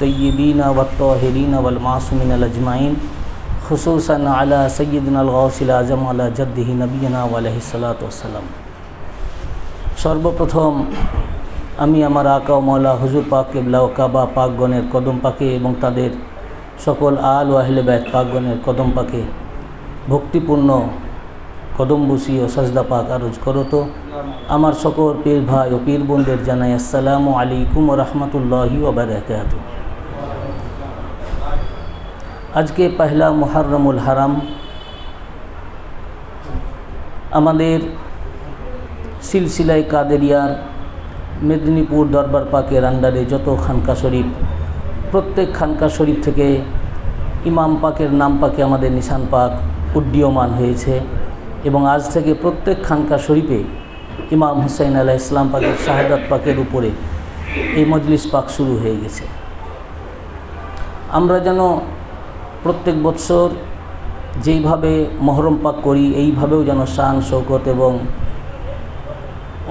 তৈবিন ওয়াতহরিন আজমাইন। খুসুসান আলা আজম আলা জদ্দিহি সর্বপ্রথম আমি আমার আকা মৌলা হুজুর পাক কেবলা ও কাবা পাকগণের কদম পাকে এবং তাদের সকল আল ওয়াহলে ব্যাগ পাকগণের কদম পাকে ভক্তিপূর্ণ কদম ও সাজদা পাক আরজ করো তো। আমার সকল পীর ভাই ও পীর বোনদের জানাই আসসালামু আলাইকুম রহমতুল্লাহি ও বারাকাত আজকে পহলা মুহররমুল হারাম। আমাদের সিলসিলায় কাদেরিয়ার মেদিনীপুর দরবার পাকের আন্ডারে যত খানকা শরীফ, প্রত্যেক খানকা শরীফ থেকে ইমাম পাকের নাম পাকে আমাদের নিশান পাক উড্ডীয়মান হয়েছে। এবং আজ থেকে প্রত্যেক খানকা শরীফে ইমাম হুসাইন আলাহ ইসলাম পাকের শাহাদাত পাকের উপরে এই মজলিস পাক শুরু হয়ে গেছে। আমরা যেন প্রত্যেক বৎসর যেইভাবে মহরম পাক করি, এইভাবেও যেন শান শৌকত এবং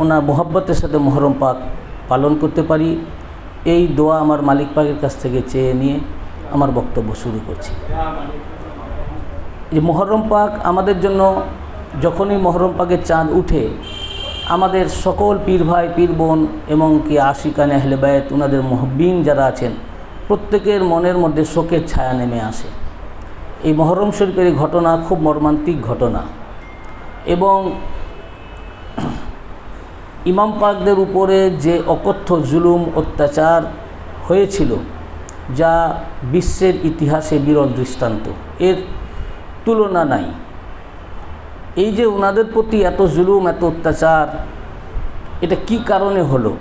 ওনার মোহব্বতের সাথে মহরম পাক পালন করতে পারি, এই দোয়া আমার মালিক পাকের কাছ থেকে চেয়ে নিয়ে আমার বক্তব্য শুরু করছি। এই মহরম পাক আমাদের জন্য যখনই মহরম পাকের চাঁদ উঠে, আমাদের সকল পীর ভাই, পীর বোন এবং কি আশিকান আহলেবায়ত ওনাদের মহব্বিন যারা আছেন, প্রত্যেকের মনের মধ্যে শোকের ছায়া নেমে আসে। এই মহরম শরীফের ঘটনা খুব মর্মান্তিক ঘটনা। এবং ইমাম পাকদের উপরে যে অকথ্য জুলুম, অত্যাচার হয়েছিল, যা বিশ্বের ইতিহাসে বিরল দৃষ্টান্ত। এর তুলনা নাই। এই যে ওনাদের প্রতি এত জুলুম, এত অত্যাচার, এটা কি কারণে হলো?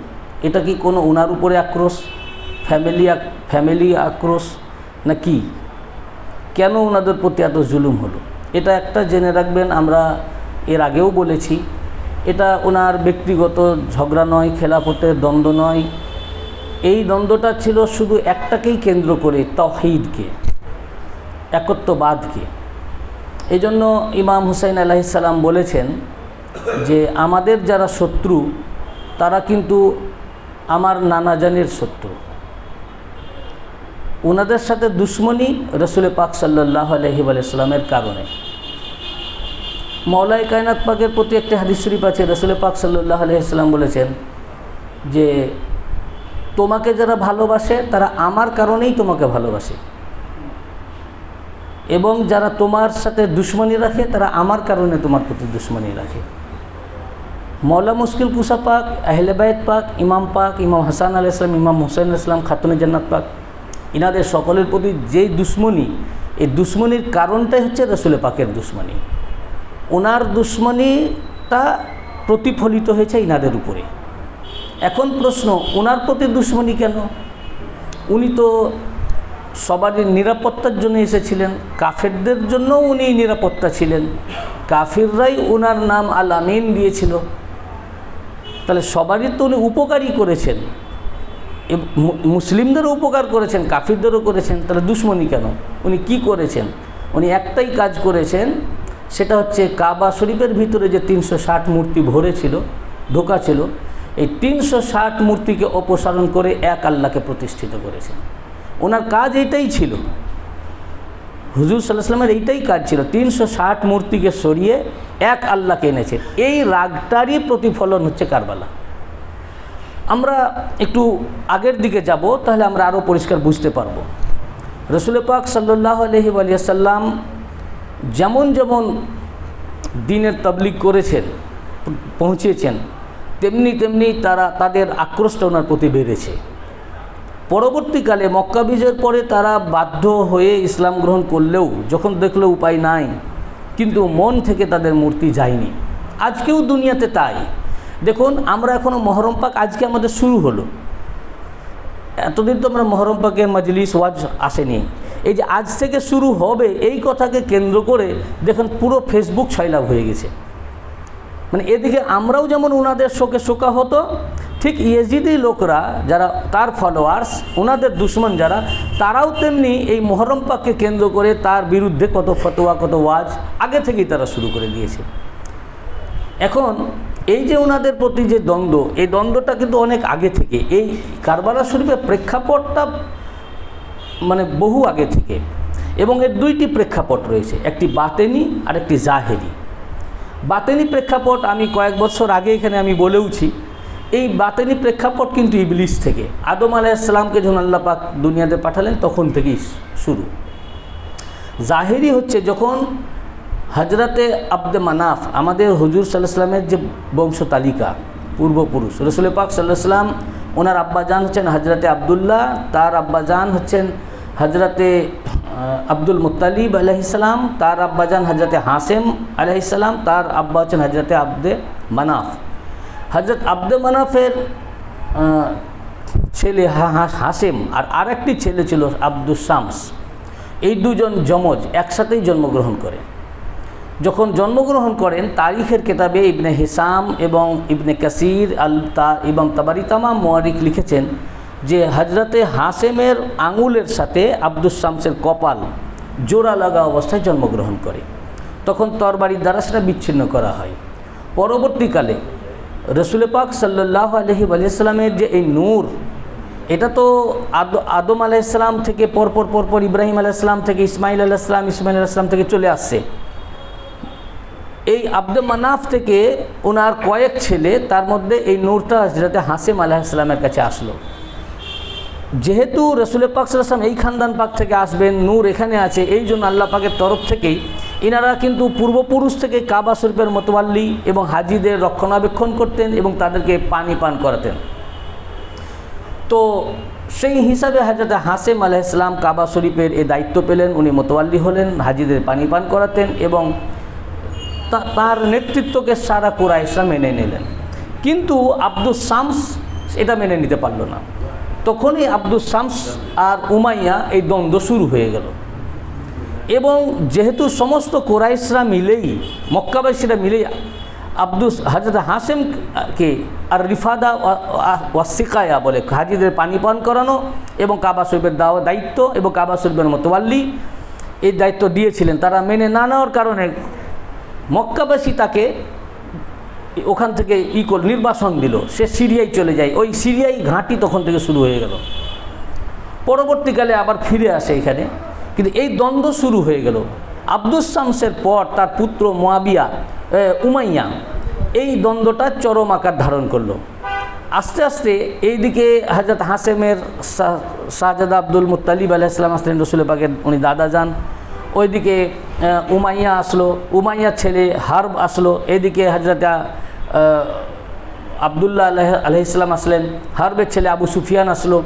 এটা কি কোনো ওনার উপরে আক্রোশ ফ্যামিলি ফ্যামিলি আক্রোশ, না কি? কেন ওনাদের প্রতি এত জুলুম হলো? এটা একটা জেনে রাখবেন, আমরা এর আগেও বলেছি, এটা ওনার ব্যক্তিগত ঝগড়া নয়, খেলাফতের দ্বন্দ্ব নয়। এই দ্বন্দ্বটা ছিল শুধু একটাকেই কেন্দ্র করে তহিদকে একত্ববাদকে। এই জন্য ইমাম হুসাইন আলাহিসাল্লাম বলেছেন যে আমাদের যারা শত্রু, তারা কিন্তু আমার নানাজানের শত্রু। ওনাদের সাথে দুশ্মনী রসুল পাক সাল্লাহ আলহি আলাইস্লামের কারণে। মৌলাই কায়নাত পাকের প্রতি একটি হাদিস শরীফ আছে রসুল পাক সাল্লাহ আলহিহাল্লাম বলেছেন যে, তোমাকে যারা ভালোবাসে, তারা আমার কারণেই তোমাকে ভালোবাসে। এবং যারা তোমার সাথে দুশ্মনী রাখে, তারা আমার কারণে তোমার প্রতি দুশ্মনী রাখে। মৌলা মুশকিল কুসা পাক আহলেবায়ত পাক, ইমাম পাক, ইমাম হাসান আল ইসলাম ইমাম হুসাইন ইসলাম খাতুন জান্নাত পাক, ইনাদের সকলের প্রতি যেই দুশ্মনী, এই দুশ্মনির কারণটাই হচ্ছে রসুল পাকের দুশ্মনী। ওনার দুশ্মনীটা প্রতিফলিত হয়েছে ইনাদের উপরে। এখন প্রশ্ন, ওনার প্রতি দুশ্মনী কেন? উনি তো সবারই নিরাপত্তার জন্য এসেছিলেন, কাফেরদের জন্য উনি নিরাপত্তা ছিলেন। কাফিররাই ওনার নাম আল আমিন দিয়েছিল। তাহলে সবারই তো উনি উপকারই করেছেন। মুসলিমদেরও উপকার করেছেন, কাফিরদেরও করেছেন, তাহলে দুশ্মনী কেন? উনি কি করেছেন? উনি একটাই কাজ করেছেন, সেটা হচ্ছে কাবা শরীফের ভিতরে যে তিনশো ষাট মূর্তি ভরে ছিল, ঢোকা ছিল, এই তিনশো ষাট মূর্তিকে অপসারণ করে এক আল্লাহকে প্রতিষ্ঠিত করেছেন। ওনার কাজ এইটাই ছিল। হুজুর সাল্লাহামের এইটাই কাজ ছিল, তিনশো ষাট মূর্তিকে সরিয়ে এক আল্লাহকে এনেছে। এই রাগটারই প্রতিফলন হচ্ছে কারবালা। আমরা একটু আগের দিকে যাব, তাহলে আমরা আরও পরিষ্কার বুঝতে পারব। রসুল পাক সাল্লাহ আলহি আলিয়াল্লাম যেমন যেমন দিনের তবলিগ করেছেন, পৌঁছেছেন, তেমনি তেমনি তারা তাদের আক্রোশটা ওনার প্রতি বেড়েছে। পরবর্তীকালে মক্কা বিজয়ের পরে তারা বাধ্য হয়ে ইসলাম গ্রহণ করলেও যখন দেখল উপায় নাই, কিন্তু মন থেকে তাদের মূর্তি যায়নি। আজকেও দুনিয়াতে তাই। দেখুন, আমরা এখনও মহরম পাক আজকে আমাদের শুরু হলো। এতদিন তো আমরা মহরম পাকের মজলিস, ওয়াজ আসেনি। এই যে আজ থেকে শুরু হবে এই কথাকে কেন্দ্র করে দেখুন পুরো ফেসবুক ছয়লাভ হয়ে গেছে। মানে এদিকে আমরাও যেমন ওনাদের শোকে শোকা হতো ঠিক ইয়েজিদি লোকরা যারা তার ফলোয়ার্স ওনাদের দুশ্মন যারা, তারাও তেমনি এই মহরম পাককে কেন্দ্র করে তার বিরুদ্ধে কত ফতোয়া, কত ওয়াজ আগে থেকেই তারা শুরু করে দিয়েছে। এখন এই যে ওনাদের প্রতি যে দ্বন্দ্ব, এই দ্বন্দ্বটা কিন্তু অনেক আগে থেকে। এই কারবালা শরীফের প্রেক্ষাপটটা মানে বহু আগে থেকে। এবং এর দুইটি প্রেক্ষাপট রয়েছে, একটি বাতেনি আর একটি জাহেরি। বাতেনি প্রেক্ষাপট আমি কয়েক বছর আগে এখানে আমি বলেওছি। এই বাতেনি প্রেক্ষাপট কিন্তু ইবলিস থেকে। আদম আলাইসালামকে যখন আল্লাহ পাক দুনিয়াতে পাঠালেন, তখন থেকেই শুরু। জাহেরি হচ্ছে যখন হজরতে আব্দে মানাফ, আমাদের হুজুর সাল্লাহ সাল্লামের যে বংশ তালিকা, পূর্বপুরুষ রসুল পাক সাল্লাহ সাল্লাম, ওনার আব্বাজান হচ্ছেন হজরতে আবদুল্লাহ, তার আব্বাজান হচ্ছেন হজরতে আব্দুল মুতালিব আলহিসাল্লাম তার আব্বাজান হজরতে হাসেম আলহিসাল্লাম তার আব্বা হচ্ছেন হজরতে আব্দে মানাফ। হজরত আব্দে মানাফের ছেলে হাসেম আর আরেকটি ছেলে ছিল আব্দুস শামস। এই দুজন যমজ একসাথেই জন্মগ্রহণ করে। যখন জন্মগ্রহণ করেন, তারিখের কেতাবে ইবনে হিসাম এবং ইবনে কাসির আল তা, এবং তাবারি তামাম মোয়ারিক লিখেছেন যে হজরতে হাসেমের আঙুলের সাথে আব্দুস শামসের কপাল জোড়া লাগা অবস্থায় জন্মগ্রহণ করে। তখন তরবারির দ্বারা সেটা বিচ্ছিন্ন করা হয়। পরবর্তীকালে রসুল পাক সাল্লাহ আলহি আলিয়াল্লামের যে এই নূর, এটা তো আদ, আদম আলাইসালাম থেকে পরপর পরপর ইব্রাহিম আলাইসালাম থেকে ইসমাইল আলাইসালাম ইসমাইল আলাইসালাম থেকে চলে আসছে। এই আব্দে মানাফ থেকে ওনার কয়েক ছেলে, তার মধ্যে এই নূরটা হজরতে হাসিম আলাহিসাল্লামের কাছে আসলো। যেহেতু রসুল পাক সাল্লাম এই খানদান পাক থেকে আসবেন, নূর এখানে আছে, এই জন্য আল্লাহ পাকের তরফ থেকেই ইনারা কিন্তু পূর্বপুরুষ থেকে কাবা শরীফের মতোয়াল্লি এবং হাজিদের রক্ষণাবেক্ষণ করতেন এবং তাদেরকে পানি পান করাতেন। তো সেই হিসাবে হাজরত হাসেম আলাইসলাম কাবা শরীফের এই দায়িত্ব পেলেন, উনি মোতোয়াল্লি হলেন, হাজিদের পানি পান করাতেন এবং তার নেতৃত্বকে সারা কুরাইশরা মেনে নিলেন। কিন্তু আব্দুস শামস এটা মেনে নিতে পারল না। তখনই আব্দুস শামস আর উমাইয়া এই দ্বন্দ্ব শুরু হয়ে গেল। এবং যেহেতু সমস্ত কোরাইশরা মিলেই, মক্কাবাসীরা মিলেই, আব্দুস হাজরত হাসেমকে আর রিফাদা ওয়াসিকায়া বলে, হাজিদের পানি পান করানো এবং কাবা শরীফের দেওয়া, দায়িত্ব এবং কাবা শরীফের মতোয়াল্লি এই দায়িত্ব দিয়েছিলেন। তারা মেনে না নেওয়ার কারণে মক্কাবাসী তাকে ওখান থেকে ই কর, নির্বাসন দিল। সে সিরিয়ায় চলে যায়। ওই সিরিয়াই ঘাঁটি তখন থেকে শুরু হয়ে গেল। পরবর্তীকালে আবার ফিরে আসে এখানে। কিন্তু এই দ্বন্দ্ব শুরু হয়ে গেল। আব্দুস শামসের পর তার পুত্র মোয়াবিয়া উমাইয়া এই দ্বন্দ্বটা চরম আকার ধারণ করল। আস্তে আস্তে এইদিকে হাজরত হাসেমের শাহ- শাহজাদা আব্দুল মুতালিব আলাইসালাম আসলেন রসুল পাকের, উনি দাদা যান। ওইদিকে উমাইয়া আসলো উমাইয়া ছেলে হার্ব আসলো। এদিকে হাজরত আবদুল্লাহ আলহ আলহিসাম আসলেন হার্বের ছেলে আবু সুফিয়ান আসলো।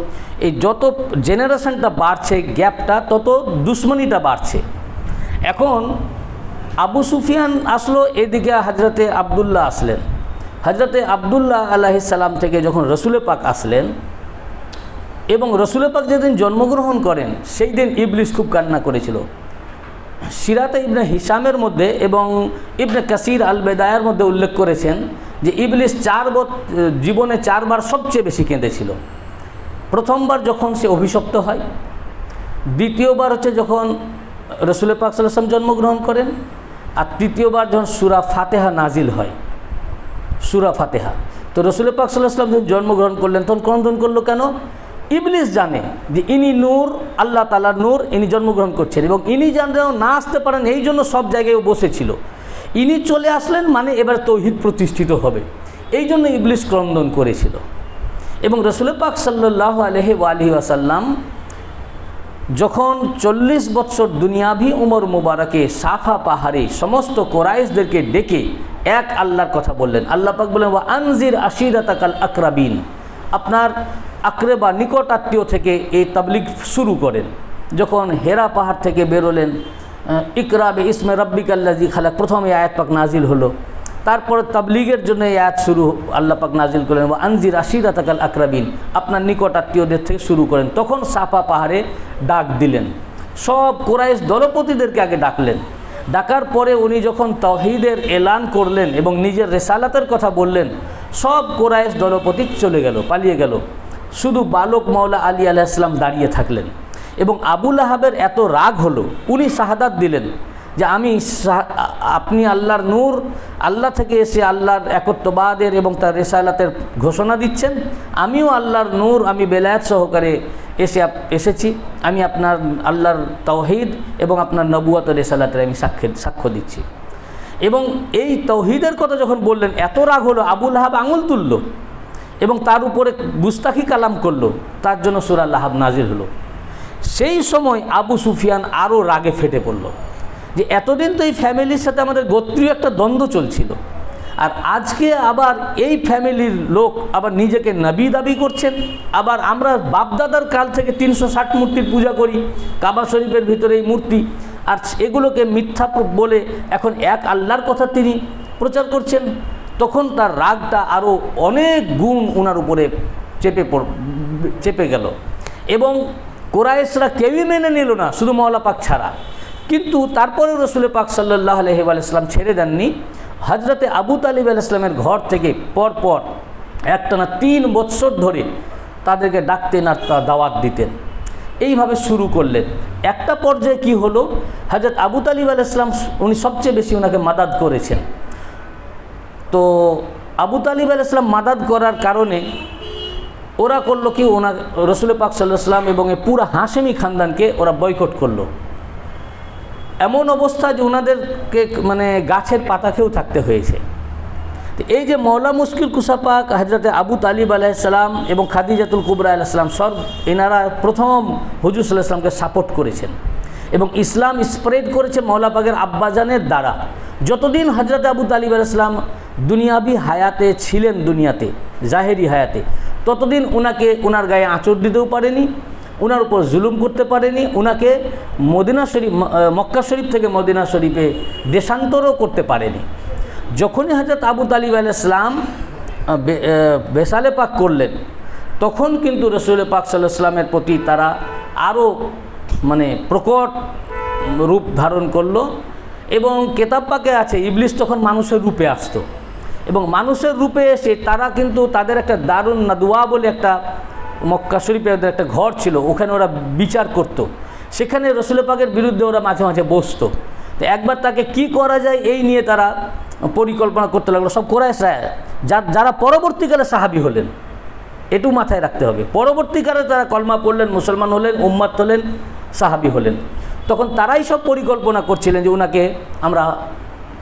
এই যত জেনারেশনটা বাড়ছে, গ্যাপটা, তত দুশ্মনীটা বাড়ছে। এখন আবু সুফিয়ান আসলো, এদিকে হজরতে আবদুল্লাহ আসলেন। হজরতে আবদুল্লাহ আলাহিসাল্লাম থেকে যখন রসুলে পাক আসলেন, এবং রসুলে পাক যেদিন জন্মগ্রহণ করেন, সেই দিন ইবলিস খুব কান্না করেছিল। সিরাতে ইবনে হিসামের মধ্যে এবং ইবনে কাসির আল বেদায়ের মধ্যে উল্লেখ করেছেন যে ইবলিস চার জীবনে চারবার সবচেয়ে বেশি কেঁদেছিল। প্রথমবার যখন সে অভিশপ্ত হয়, দ্বিতীয়বার হচ্ছে যখন রসুল পাক সাল্লাম জন্মগ্রহণ করেন, আর তৃতীয়বার যখন সুরা ফাতেহা নাজিল হয়, সুরা ফাতেহা। তো রসুল পাক সাল্লাহ সাল্লাম যখন জন্মগ্রহণ করলেন, তখন ক্রন্দন করল কেন? ইবলিস জানে যে ইনি নূর, আল্লাহ তালার নূর, ইনি জন্মগ্রহণ করছেন এবং ইনি যেন না আসতে পারেন এই জন্য সব জায়গায় বসেছিল। ইনি চলে আসলেন মানে এবার তৌহিদ প্রতিষ্ঠিত হবে। এই জন্য ইবলিশ ক্রন্দন করেছিল। এবং রসুল পাক সাল্লাহ আলহি আলহি আসাল্লাম যখন চল্লিশ বৎসর দুনিয়াভি উমর মুবারকে সাফা পাহাড়ে সমস্ত কোরাইশদেরকে ডেকে এক আল্লাহর কথা বললেন। আল্লাহ পাক বললেন, ওয়া আনজির আশিরাতাকাল আকরাবিন। আপনার আকরে বা নিকট আত্মীয় থেকে এই তাবলিগ শুরু করেন। যখন হেরা পাহাড় থেকে বেরোলেন ইকরাবে ইসমে রব্বিকাল্লাজি খালাক। প্রথমে আয়াত পাক নাজিল হলো। তারপরে তাবলিগের জন্য এই আয়াত শুরু আল্লাহ পাক নাজিল করলেন ও আনজির আশিরা তাকাল আকরাবিন আপনার নিকট আত্মীয়দের থেকে শুরু করেন। তখন সাফা পাহাড়ে ডাক দিলেন। সব কোরাইশ দলপতিদেরকে আগে ডাকলেন। ডাকার পরে উনি যখন তহিদের এলান করলেন এবং নিজের রেসালাতের কথা বললেন, সব কোরাইশ দলপতি চলে গেল, পালিয়ে গেল। শুধু বালক মৌলা আলী আলাইসলাম দাঁড়িয়ে থাকলেন। এবং আবুল আহাবের এত রাগ হলো, উনি শাহাদাত দিলেন যে আমি আপনি আল্লাহর নূর, আল্লাহ থেকে এসে আল্লাহর একত্ববাদের এবং তার রেসালাতের ঘোষণা দিচ্ছেন। আমিও আল্লাহর নূর, আমি বেলায়াত সহকারে এসে এসেছি। আমি আপনার আল্লাহর তৌহিদ এবং আপনার নবুয়াত রেসালাতের আমি সাক্ষ্য সাক্ষ্য দিচ্ছি। এবং এই তৌহিদের কথা যখন বললেন, এত রাগ হলো আবুল হাব আঙুল তুলল এবং তার উপরে গুস্তাখি কালাম করল। তার জন্য সুরা লাহাব নাজির হলো। সেই সময় আবু সুফিয়ান আরও রাগে ফেটে পড়ল যে এতদিন তো এই ফ্যামিলির সাথে আমাদের গোত্রীয় একটা দ্বন্দ্ব চলছিল। আর আজকে আবার এই ফ্যামিলির লোক আবার নিজেকে নবী দাবি করছেন। আবার আমরা বাপদাদার কাল থেকে তিনশো ষাট মূর্তির পূজা করি, কাবা শরীফের ভিতরে এই মূর্তি। আর এগুলোকে মিথ্যা বলে এখন এক আল্লাহর কথা তিনি প্রচার করছেন। তখন তার রাগটা আরও অনেক গুণ ওনার উপরে চেপে পড় চেপে গেল। এবং কোরাইশরা কেউই মেনে নিল না, শুধু মৌলা পাক ছাড়া। কিন্তু তারপরে রসুল পাক সাল্লাহ আলহি আলাইসলাম ছেড়ে দেননি। হজরতে আবু তালিব আলাইসলামের ঘর থেকে পরপর একটানা তিন বৎসর ধরে তাদেরকে ডাকতেন আর তা দাওয়াত দিতেন। এইভাবে শুরু করলেন। একটা পর্যায়ে কি হলো? হজরত আবু তালিব আলাইসলাম উনি সবচেয়ে বেশি ওনাকে মাদাত করেছেন। তো আবু তালিব আলাইসলাম মাদাদ করার কারণে ওরা করল কি ওনার রসুল পাক সাল্লাহ সাল্লাম এবং এই পুরো হাসেমি খানদানকে ওরা বয়কট করল। এমন অবস্থা যে ওনাদেরকে মানে গাছের পাতা খেয়েও থাকতে হয়েছে। এই যে মৌলা মুশকিল কুসাপাক হজরতে আবু তালিব আলাইসালাম এবং খাদিজাতুল কুবরা আলাইসালাম সব এনারা প্রথম হুজুর সাল্লাহ সাল্লামকে সাপোর্ট করেছেন এবং ইসলাম স্প্রেড করেছে মৌলা পাকের আব্বাজানের দ্বারা। যতদিন হজরত আবু তালিব আলাইসালাম দুনিয়াবি হায়াতে ছিলেন দুনিয়াতে, জাহেরি হায়াতে। ততদিন ওনাকে ওনার গায়ে আঁচড় দিতেও পারেনি ওনার উপর জুলুম করতে পারেনি ওনাকে মদিনা শরীফ মক্কা শরীফ থেকে মদিনা শরীফে দেশান্তরও করতে পারেনি। যখনই হজরত আবু তালিব আলাইসলাম বেসালে পাক করলেন, তখন কিন্তু রসুল পাক সাল্লামের প্রতি তারা আরও মানে প্রকট রূপ ধারণ করল এবং কেতাব পাকে আছে ইবলিশ তখন মানুষের রূপে আসতো। এবং মানুষের রূপে এসে তারা কিন্তু তাদের একটা দারুণ নাদুয়া বলে একটা মক্কা শরীফের একটা ঘর ছিল, ওখানে ওরা বিচার করত। সেখানে রসুল পাকের বিরুদ্ধে ওরা মাঝে মাঝে বসতো। তো একবার তাকে কি করা যায় এই নিয়ে তারা পরিকল্পনা করতে লাগল। সব কোরআশরা যারা পরবর্তীকালে সাহাবি হলেন, এটু মাথায় রাখতে হবে। পরবর্তীকালে তারা কলমা পড়লেন, মুসলমান হলেন উম্মাত হলেন, সাহাবি হলেন। তখন তারাই সব পরিকল্পনা করছিলেন যে ওনাকে আমরা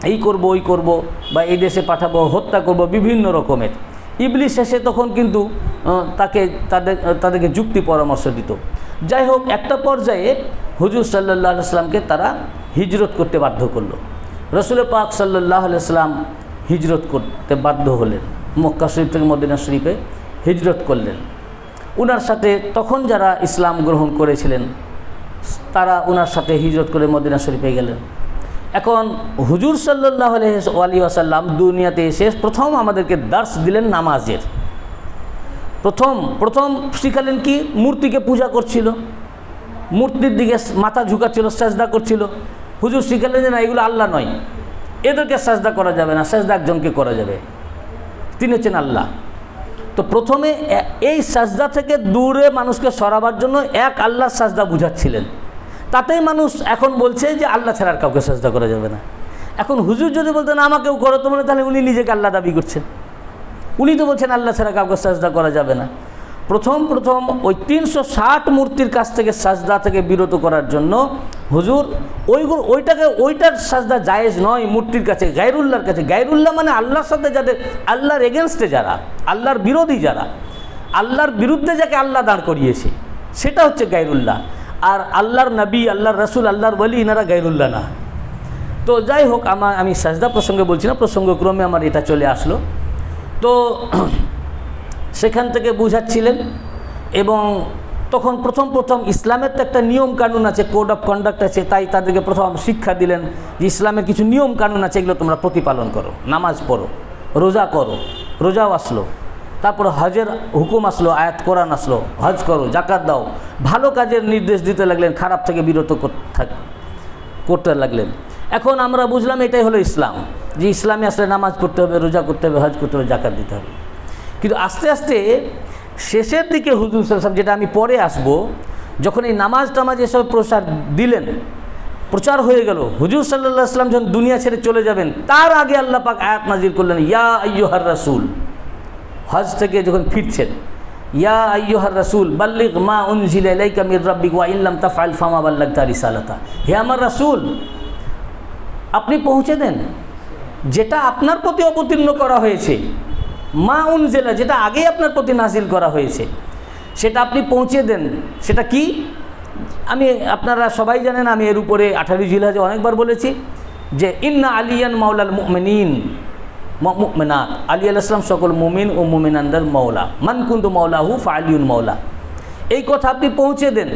এই করব, ওই করব, বা এই দেশে পাঠাবো, হত্যা করব, বিভিন্ন রকমের। ইবলিশ শেষে তখন কিন্তু তাকে, তাদের, তাদেরকে যুক্তি পরামর্শ দিত। যাই হোক, একটা পর্যায়ে হুজুর সাল্লাহ সাল্লামকে তারা হিজরত করতে বাধ্য করল। রসুল পাক সাল্লাহ সাল্লাম হিজরত করতে বাধ্য হলেন। মক্কা শরীফ থেকে মদিনা শরীফে হিজরত করলেন। ওনার সাথে তখন যারা ইসলাম গ্রহণ করেছিলেন, তারা ওনার সাথে হিজরত করে মদিনা শরীফে গেলেন। এখন হুজুর সাল্লাহ আলী আসাল্লাম দুনিয়াতে এসে প্রথম আমাদেরকে দার্স দিলেন নামাজের। প্রথম প্রথম শিখালেন কি? মূর্তিকে পূজা করছিল। মূর্তির দিকে মাথা ঝুঁকাচ্ছিল, সাজদা করছিল। হুজুর শিখালেন যে না, এগুলো আল্লাহ নয়। এদেরকে সাজদা করা যাবে না, সাজদা একজনকে করা যাবে। তিনি হচ্ছেন আল্লাহ। তো প্রথমে এই সাজদা থেকে দূরে মানুষকে সরাবার জন্য এক আল্লাহর সাজদা বুঝাচ্ছিলেন। তাতেই মানুষ এখন বলছে যে আল্লাহ ছাড়া আর কাউকে সাজদা করা যাবে না। এখন হুজুর যদি বলতেন আমাকেও করো। বলে তাহলে উনি নিজেকে আল্লাহ দাবি করছেন। উনি তো বলছেন, আল্লাহ ছাড়া কাউকে সাজদা করা যাবে না। প্রথম প্রথম ওই তিনশো ষাট মূর্তির কাছ থেকে সাজদা থেকে বিরত করার জন্য হুজুর ওইগুলো ওইটাকে, ওইটার সাজদা জায়েজ নয় মূর্তির কাছে, গায়রুল্লাহর কাছে। গায়রুল্লাহ মানে আল্লাহর সাথে যাদের, আল্লাহর এগেনস্টে যারা, আল্লাহর বিরোধী যারা, আল্লাহর বিরুদ্ধে যাকে আল্লাহ দাঁড় করিয়েছে, সেটা হচ্ছে গায়রুল্লাহ। আর আল্লাহর নবী, আল্লাহর রসুল, আল্লাহর বলি ইনারা গায়রুল্লাহ না তো যাই হোক আমার আমি সাজদা প্রসঙ্গে বলছি না, প্রসঙ্গক্রমে আমার এটা চলে আসলো। তো সেখান থেকে বুঝাচ্ছিলেন এবং তখন প্রথম প্রথম ইসলামের তো একটা নিয়ম কানুন আছে কোড অফ কন্ডাক্ট আছে, তাই তাদেরকে প্রথম শিক্ষা দিলেন যে ইসলামের কিছু নিয়ম কানুন আছে, এগুলো তোমরা প্রতিপালন করো, নামাজ পড়ো, রোজা করো, রোজাও আসলো। তারপর হজের হুকুম আসলো, আয়াত, কোরআন আসলো, হজ করো জাকাত দাও। ভালো কাজের নির্দেশ দিতে লাগলেন, খারাপ থেকে বিরত করতে লাগলেন। এখন আমরা বুঝলাম এটাই হলো ইসলাম, যে ইসলামে আসলে নামাজ পড়তে হবে, রোজা করতে হবে, হজ করতে হবে জাকাত দিতে হবে। কিন্তু আস্তে আস্তে শেষের দিকে হুজুর সাহেব যেটা আমি পরে আসব, যখন এই নামাজ টামাজ এসব প্রসার দিলেন, প্রচার হয়ে গেল, হুজুর সাল্লাহ আসলাম যখন দুনিয়া ছেড়ে চলে যাবেন, তার আগে আল্লাহ পাক আয়াত নাজির করলেন, ইয়া আইয়ুহার রাসূল হজ থেকে যখন ফিরছেন, ইয়া আইয়ুহার রাসূল, বাল্লিগ মা ইলাইকা মির রাব্বিক ওয়া ইল্লাম তাফআল ফামা বাল্লাগতা রিসালাতা। হে আমার রাসূল, আপনি পৌঁছে দেন। যেটা আপনার প্রতি অবতীর্ণ করা হয়েছে, মা উনজেলা, যেটা আগেই আপনার প্রতি নাজিল করা হয়েছে, সেটা আপনি পৌঁছে দেন। সেটা কি? আমি, আপনারা সবাই জানেন, আমি এর উপরে আঠারো জিলহাজে অনেকবার বলেছি যে, ইন্না আলিয়ান মাওলাল মুমিনিন। মুমিনাত আলী আলাইসলাম সকল মুমিন ও মুমিনানদের মৌলা মান কুন্তু মৌলাহু ফালিউন মৌলা এই কথা আপনি পৌঁছে দেন।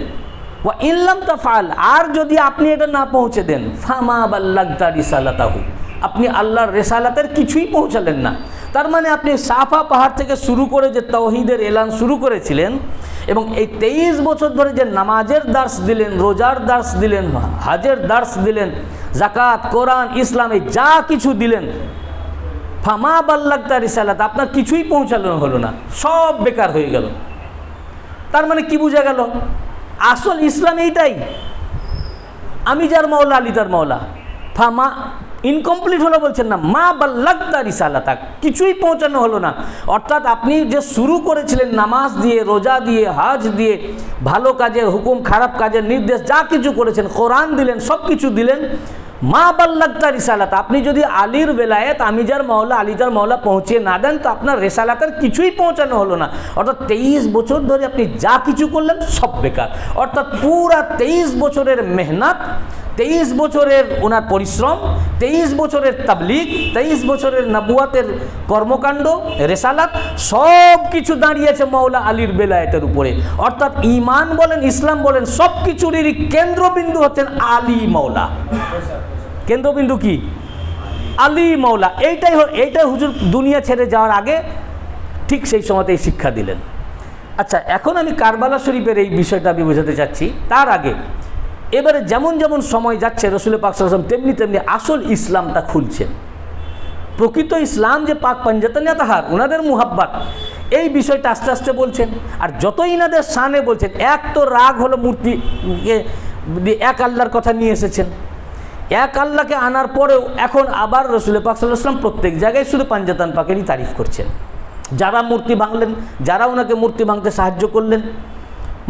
ওয়া ইল্লাম তাফাল আর যদি আপনি এটা না পৌঁছে দেন, ফামা বাল্লাগদা রিসালাতাহু। আপনি আল্লাহর রেসালাতের কিছুই পৌঁছালেন না। তার মানে আপনি সাফা পাহাড় থেকে শুরু করে যে তৌহিদের এলান শুরু করেছিলেন এবং এই তেইশ বছর ধরে যে নামাজের দার্স দিলেন, রোজার দার্স দিলেন, হাজের দার্স দিলেন জাকাত কোরআন, ইসলামে যা কিছু দিলেন ফামা বাল্লাগদা রিসালাত, আপনার কিছুই পৌঁছানো হলো না, সব বেকার হয়ে গেল। তার মানে কি বোঝা গেল? আসল ইসলাম এইটাই। আমি যার মাওলা, আলী তার মাওলা। ফামা ইনকমপ্লিট হলো বলছেন না, মা বাল্লাগদা রিসালাতা, কিছুই পৌঁছানো হলো না। অর্থাৎ আপনি যে শুরু করেছিলেন নামাজ দিয়ে, রোজা দিয়ে, হাজ দিয়ে, ভালো কাজের হুকুম, খারাপ কাজের নির্দেশ, যা কিছু করেছেন, কোরআন দিলেন সব কিছু দিলেন মা বাল্লাগতা রিসালাত, আপনি যদি আলীর বেলায়েত আমি যার মাওলা আলী যার মাওলা পৌঁছে না দেন, তো আপনার রেসালাতের কিছুই পৌঁছানো হলো না। অর্থাৎ তেইশ বছর ধরে আপনি যা কিছু করলেন সব বেকার। অর্থাৎ পুরা তেইশ বছরের মেহনত, তেইশ বছরের ওনার পরিশ্রম, তেইশ বছরের তাবলিগ, তেইশ বছরের নবুয়াতের কর্মকাণ্ড, রেসালাত, সব কিছু দাঁড়িয়েছে মাওলা আলীর বেলায়েতের উপরে। অর্থাৎ ইমান বলেন, ইসলাম বলেন, সব কিছুরই কেন্দ্রবিন্দু হচ্ছেন আলী মাওলা। কেন্দ্রবিন্দু কি? আলী মাওলা, এইটাই এইটাই হুজুর দুনিয়া ছেড়ে যাওয়ার আগে ঠিক সেই সময়তেই শিক্ষা দিলেন। আচ্ছা এখন আমি কারবালা শরীফের এই বিষয়টা আমি বোঝাতে চাচ্ছি। তার আগে, এবারে যেমন যেমন সময় যাচ্ছে রসুল পাক সাল্লাম তেমনি তেমনি আসল ইসলামটা খুলছেন। প্রকৃত ইসলাম যে পাক পাঞ্জাতানিয়া তাহার ওনাদের মুহাব্বাত, এই বিষয়টা আস্তে আস্তে বলছেন। আর যতই ইনাদের সানে বলছেন, এক তো রাগ হলো মূর্তিকে দিয়ে এক আল্লাহর কথা নিয়ে এসেছেন। এক আল্লাহকে আনার পরেও এখন আবার রসুল পাক সাল্লাম প্রত্যেক জায়গায় শুধু পাঞ্জাতান পাকেরই তারিফ করছেন। যারা মূর্তি ভাঙলেন, যারা ওনাকে মূর্তি ভাঙতে সাহায্য করলেন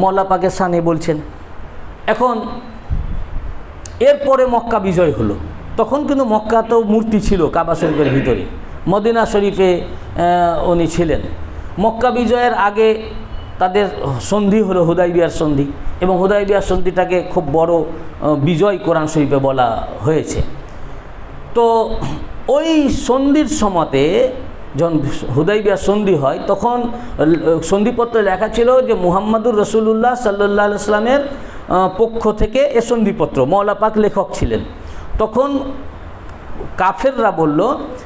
মৌলা পাকের সানে বলছেন, এখন এরপরে মক্কা বিজয় হলো। তখন কিন্তু মক্কা তো মূর্তি ছিল কাবা শরীফের ভিতরে। মদিনা শরীফে উনি ছিলেন। মক্কা বিজয়ের আগে তাদের সন্ধি হলো হুদাইবিয়ার সন্ধি এবং হুদাইবিয়ার সন্ধিটাকে খুব বড় বিজয় কোরআন শরীফে বলা হয়েছে। তো ওই সন্ধির সময়তে যখন হুদাইবিয়া সন্ধি হয়, তখন সন্ধিপত্রে লেখা ছিল যে মুহাম্মাদুর রসুল্লাহ সাল্লাহ ইসলামের পক্ষ থেকে এ সন্ধিপত্র মৌলা পাক লেখক ছিলেন। তখন কাফেররা বলল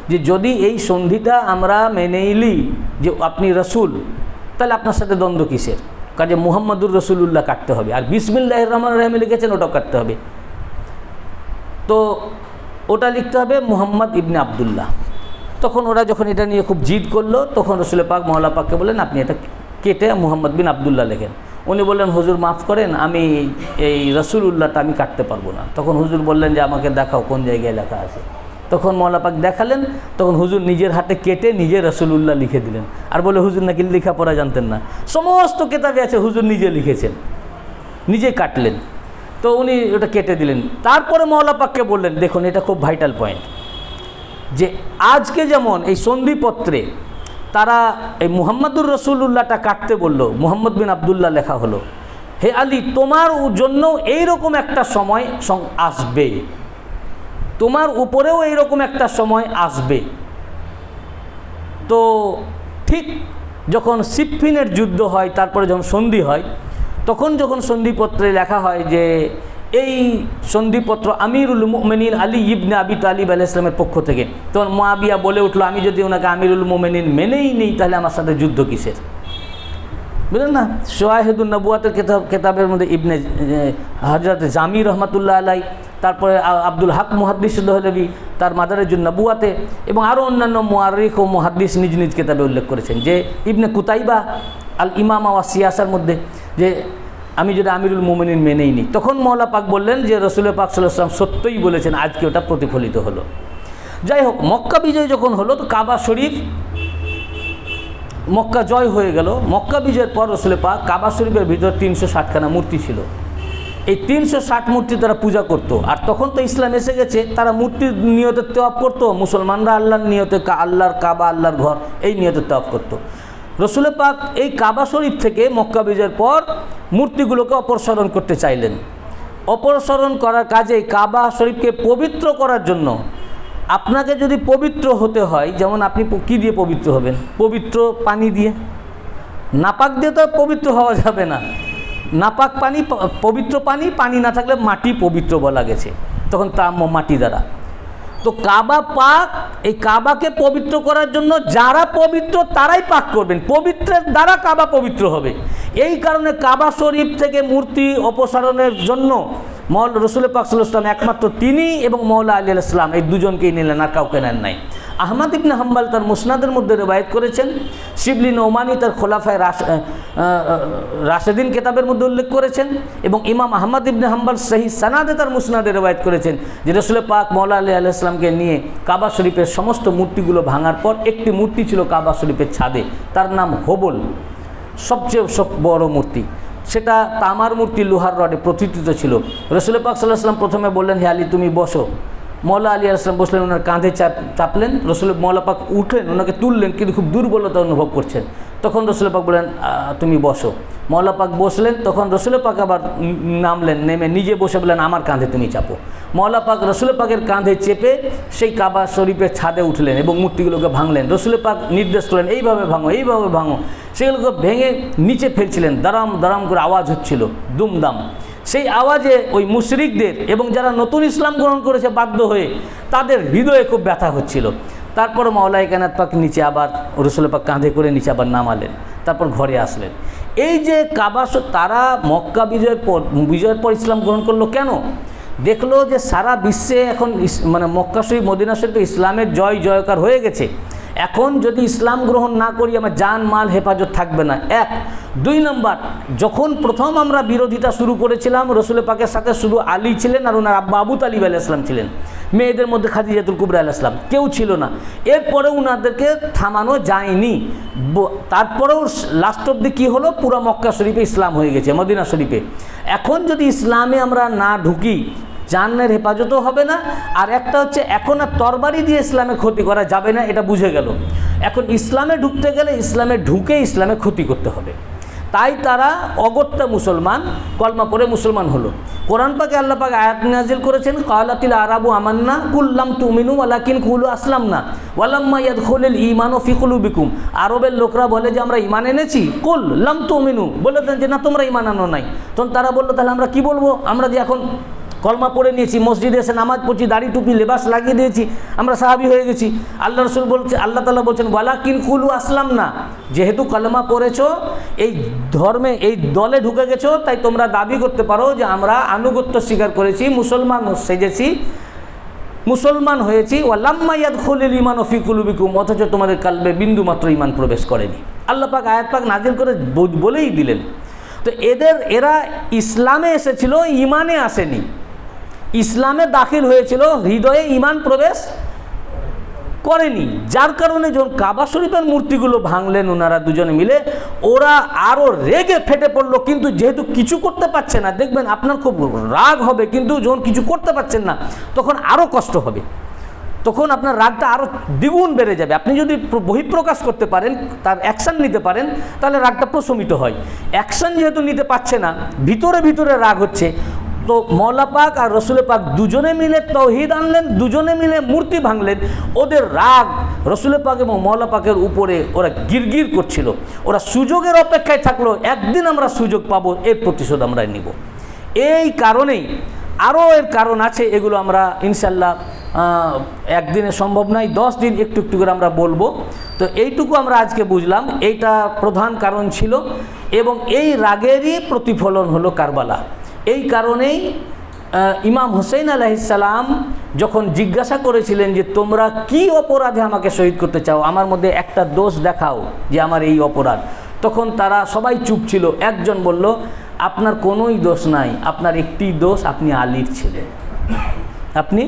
যে, যদি এই সন্ধিটা আমরা মেনে নিই যে আপনি রসুল তাহলে আপনার সাথে দ্বন্দ্ব কিসের? কাজে মুহাম্মাদুর রসুল্লাহ কাটতে হবে। আর বিসমিল্লাহ রহমান রহিমে লিখেছেন, ওটাও কাটতে হবে। তো ওটা লিখতে হবে মুহাম্মদ ইবনে আবদুল্লাহ। তখন ওরা যখন এটা নিয়ে খুব জিদ করল, তখন রসুল পাক মহলা পাককে বললেন, আপনি এটা কেটে মুহাম্মদ বিন আবদুল্লাহ লেখেন। উনি বললেন, হুজুর, মাফ করেন, আমি এই রসুলুল্লাহটা আমি কাটতে পারব না। তখন হুজুর বললেন যে, আমাকে দেখাও কোন জায়গায় লেখা আছে। তখন মৌলা পাক দেখালেন, তখন হুজুর নিজের হাতে কেটে নিজে রসুলুল্লাহ লিখে দিলেন। আর বলে, হুজুর নাকি লেখাপড়া জানতেন না। সমস্ত কেতাবে আছে, হুজুর নিজে লিখেছেন, নিজে কাটলেন। তো উনি ওটা কেটে দিলেন। তারপরে মৌলা পাককে বললেন, দেখুন, এটা খুব ভাইটাল পয়েন্ট যে আজকে যেমন এই সন্ধিপত্রে তারা এই মুহাম্মাদুর রসুল্লাহটা কাটতে বলল, মুহাম্মদ বিন আবদুল্লাহ লেখা হলো, হে আলী, তোমার জন্য এইরকম একটা সময় আসবে। তোমার উপরেও এইরকম একটা সময় আসবে। তো ঠিক যখন সিফিনের যুদ্ধ হয়, তারপরে যখন সন্ধি হয়, তখন যখন সন্ধিপত্রে লেখা হয় যে, এই সন্ধিপত্র আমিরুল মোমেনিন আলী ইবনে আবি তালিব আলাহ ইসলামের পক্ষ থেকে, তখন মোয়াবিয়া বলে উঠল, আমি যদি ওনাকে আমিরুল মোমেনিন মেনেই নিই, তাহলে আমার সাথে যুদ্ধ কিসের? বুঝলেন না? সোয়াহেদুল নবুয়াতের কেতাব কেতাবের মধ্যে ইবনে হজরত জামি রহমতুল্লাহ আলাই তারপরে আব্দুল হক মুহাদ্দিসুল্লাহলবি তার মাদারেজুল নবুয়াতে এবং আরও অন্যান্য মুয়ারিখ ও মুহাদ্দিস নিজ নিজ কেতাবে উল্লেখ করেছেন। যে ইবনে কুতাইবা আল ইমামা ওয়া সিয়াসার মধ্যে, যে আমি যদি আমিরুল মোমিনিন মেনেই নিই, তখন মৌলা পাক বললেন যে রসুল পাক সাল্লাম সত্যই বলেছেন, আজকে ওটা প্রতিফলিত হলো। যাই হোক, মক্কা বিজয় যখন হলো, তো কাবা শরীফ মক্কা জয় হয়ে গেল। মক্কা বিজয়ের পর রসুল পাক কাবা শরীফের ভিতর তিনশো ষাটখানা মূর্তি ছিল। এই তিনশো ষাট মূর্তি তারা পূজা করতো। আর তখন তো ইসলাম এসে গেছে, তারা মূর্তির নিয়তে তেওয়াব করতো। মুসলমানরা আল্লাহর নিয়তে আল্লাহর কাবা, আল্লাহর ঘর, এই নিয়তে তেওয়াব করতো। রসুল পাক এই কাবা শরীফ থেকে মক্কা বিজয়ের পর মূর্তিগুলোকে অপসারণ করতে চাইলেন। অপসারণ করার কাজে কাবা শরীফকে পবিত্র করার জন্য আপনাকে যদি পবিত্র হতে হয়, যেমন আপনি কী দিয়ে পবিত্র হবেন? পবিত্র পানি দিয়ে? নাপাক দিয়ে তো পবিত্র হওয়া যাবে না। নাপাক পানি পবিত্র পানি পানি না থাকলে মাটি পবিত্র বলা গেছে। তখন তা মাটি দ্বারা। তো কাবা পাক, এই কাবাকে পবিত্র করার জন্য যারা পবিত্র, তারাই পাক করবেন। পবিত্রের দ্বারা কাবা পবিত্র হবে। এই কারণে কাবা শরীফ থেকে মূর্তি অপসারণের জন্য মৌল রসুল পাক সাল্লাম একমাত্র তিনি এবং মৌলা আলী ইসলাম এই দুজনকেই নিলেন আর কাউকে নেন নাই। আহমদ ইবনে হাম্বাল তার মুসনাদের মধ্যে রেবায়ত করেছেন, শিবলি নৌমানি তার খোলাফায় রাশ রাশেদিন কেতাবের মধ্যে উল্লেখ করেছেন এবং ইমাম আহমদ ইবনে হাম্বাল সহি সানাদে তার মুসনাদে রেবায়ত করেছেন যে রসুল পাক মৌলা আলী আলাইসলামকে নিয়ে কাবা শরীফের সমস্ত মূর্তিগুলো ভাঙার পর একটি মূর্তি ছিল কাবা শরীফের ছাদে, তার নাম হোবল, সবচেয়ে সব বড় মূর্তি। সেটা তামার মূর্তি লোহার রডে প্রতিষ্ঠিত ছিল। রসুল পাক সাল্লাহ সাল্লাম প্রথমে বললেন, হে আলী, তুমি বসো। মৌলা আলী আসলাম বসলেন, ওনার কাঁধে চাপ, চাপলেন। রসুল মৌলা পাক উঠলেন, ওনাকে তুললেন, কিন্তু খুব দুর্বলতা অনুভব করছেন। তখন রসুল পাক বললেন তুমি বসো। মৌলা পাক বসলেন, তখন রসুল পাক আবার নামলেন, নেমে নিজে বসে বললেন, আমার কাঁধে তুমি চাপো। মৌলা পাক রসুল পাকের কাঁধে চেপে সেই কাবা শরীফের ছাদে উঠলেন এবং মূর্তিগুলোকে ভাঙলেন। রসুল পাক নির্দেশ করলেন, এইভাবে ভাঙো এইভাবে ভাঙো। সেগুলোকে ভেঙে নিচে ফেলছিলেন। দারাম দারাম করে আওয়াজ হচ্ছিল, দুমদাম। সেই আওয়াজে ওই মুশরিকদের এবং যারা নতুন ইসলাম গ্রহণ করেছে বাধ্য হয়ে তাদের হৃদয়ে খুব ব্যথা হচ্ছিল। তারপর মাওলাই কানাত পাক নিচে আবার, রসুল পাক কাঁধে করে নিচে আবার নামালেন। তারপর ঘরে আসলেন। এই যে কাবাস তারা মক্কা বিজয়ের পর বিজয়ের পর ইসলাম গ্রহণ করল কেন? দেখল যে সারা বিশ্বে এখন মানে মক্কা শরীফ, মদিনা শরীফে ইসলামের জয়, জয়কার হয়ে গেছে। এখন যদি ইসলাম গ্রহণ না করি, আমার জান মাল, হেফাজত থাকবে না। এক। দুই নম্বর, যখন প্রথম আমরা বিরোধিতা শুরু করেছিলাম রসুল পাকের সাথে শুধু আলী ছিলেন আর ওনার আব্বা আবু তালিব আলাহ ইসলাম ছিলেন। মেয়েদের মধ্যে খাদিজাতুল কুবরা আলাহ ইসলাম কেউ ছিল না। এরপরে ওনাদেরকে থামানো যায়নি। তারপরেও লাস্ট অব্দি কী হলো? পুরো মক্কা শরীফে ইসলাম হয়ে গেছে, মদিনা শরীফে। এখন যদি ইসলামে আমরা না ঢুকি জানের হেফাজতও হবে না। আর একটা হচ্ছে, এখন আর তরবারি দিয়ে ইসলামে ক্ষতি করা যাবে না, এটা বুঝে গেল। এখন ইসলামে ঢুকতে গেলে ইসলামে ঢুকে ইসলামে ক্ষতি করতে হবে। তাই তারা অগত্যা মুসলমান, কলমা পড়ে মুসলমান হলো। কোরআন পাকে আল্লাহ পাকে আয়াত নাজিল করেছেন, কালাতিল আরাবু আমান্না কুল্লাম তুমিনু, ওয়ালাকিন কুলু আসলাম না ওয়ালাম্মা ইয়াদখুলিল ঈমান ও ফিকুলু বিকুম আরবের লোকরা বলে যে, আমরা ইমান এনেছি? কুল, লাম তুমিনু। বলে দেন যে, না, তোমরা ইমান আনো নাই। তখন তারা বলল, তাহলে আমরা কি বলব? আমরা যে এখন কলমা পড়ে নিয়েছি, মসজিদে এসে নামাজ পড়ছি, দাড়ি টুপি, লেবাস লাগিয়ে দিয়েছি, আমরা সাহাবি হয়ে গেছি। আল্লাহ রসুল বলছে, আল্লাহ তালা বলছেন ওয়ালা কিন কুলু আসলাম না। যেহেতু কলমা পড়েছো, এই ধর্মে, এই দলে ঢুকে গেছো, তাই তোমরা দাবি করতে পারো যে আমরা আনুগত্য স্বীকার করেছি, মুসলমান সেজেছি, মুসলমান হয়েছি। ওয়ালাম্মা ইয়াদ খুলিল ইমান ও ফিকুলুবিকুম অথচ তোমাদের কালবে বিন্দু মাত্র ইমান প্রবেশ করেনি। আল্লাহ পাক, আয়াত পাক নাজিল করে বলেই দিলেন। তো এদের, এরা ইসলামে এসেছিল ইমানে আসেনি। ইসলামে দাখিল হয়েছিল, হৃদয়ে ইমান প্রবেশ করেনি। যার কারণে যখন কাবা শরীফের মূর্তিগুলো ভাঙলেন, ওনারা দুজনে মিলে, ওরা আরও রেগে ফেটে পড়ল, কিন্তু যেহেতু কিছু করতে পারছে না, দেখবেন আপনার খুব রাগ হবে, কিন্তু যখন কিছু করতে পারছেন না, তখন আরও কষ্ট হবে। তখন আপনার রাগটা আরও দ্বিগুণ বেড়ে যাবে। আপনি যদি প্র- বহিঃপ্রকাশ করতে পারেন, তার অ্যাকশান নিতে পারেন, তাহলে রাগটা প্রশমিত হয়। অ্যাকশান যেহেতু নিতে পারছে না, ভিতরে ভিতরে রাগ হচ্ছে তো মৌলা পাক আর রসুল পাক দুজনে মিলে তৌহিদ আনলেন, দুজনে মিলে মূর্তি ভাঙলেন। ওদের রাগ রসুল পাক এবং মৌলা পাকের উপরে ওরা গিরগির করছিল। ওরা সুযোগের অপেক্ষায় থাকল, একদিন আমরা সুযোগ পাবো, এর প্রতিশোধ আমরা নিব। এই কারণেই, আরও এর কারণ আছে, এগুলো আমরা ইনশাল্লাহ একদিনে সম্ভব নয়, দশ দিন একটু একটু করে আমরা বলব। তো এইটুকু আমরা আজকে বুঝলাম, এইটা প্রধান কারণ ছিল এবং এই রাগেরই প্রতিফলন হলো কারবালা। এই কারণেই ইমাম হোসেন আলাইসালাম যখন জিজ্ঞাসা করেছিলেন যে তোমরা কি অপরাধে আমাকে শহীদ করতে চাও, আমার মধ্যে একটা দোষ দেখাও যে আমার এই অপরাধ। তখন তারা সবাই চুপ ছিল। একজন বলল, আপনার কোনোই দোষ নাই, আপনার একটি দোষ আপনি আলীর ছেলে। আপনি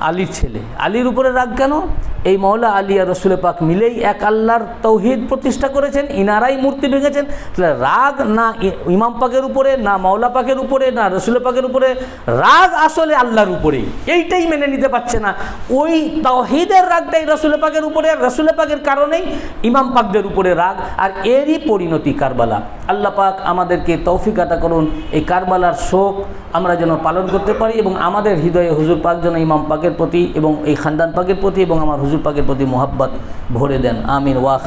আলীর ছেলে। আলীর উপরে রাগ কেন? এই মৌলা আলী আর রসুল পাক মিলেই এক আল্লাহর তৌহিদ প্রতিষ্ঠা করেছেন, ইনারাই মূর্তি ভেঙেছেন। তাহলে রাগ না ইমাম পাকের উপরে, না মাওলা পাকের উপরে, না রসুল পাকের উপরে, রাগ আসলে আল্লাহর উপরেই। এইটাই মেনে নিতে পারছে না। ওই তৌহিদের রাগটাই রসুল পাকের উপরে আর রসুল পাকের কারণেই ইমাম পাকদের উপরে রাগ। আর এরই পরিণতি কারবালা। আল্লাহ পাক আমাদেরকে তৌফিক করুন। এই কারবালার শোক আমরা যেন পালন করতে পারি এবং আমাদের হৃদয়ে হুজুর পাক যেন ইমাম পাকের প্রতি এবং এই খানদান পাকের প্রতি এবং আমার হুজুর পাকের প্রতি মোহাব্বত ভরে দেন। আমিন। ওয়াহ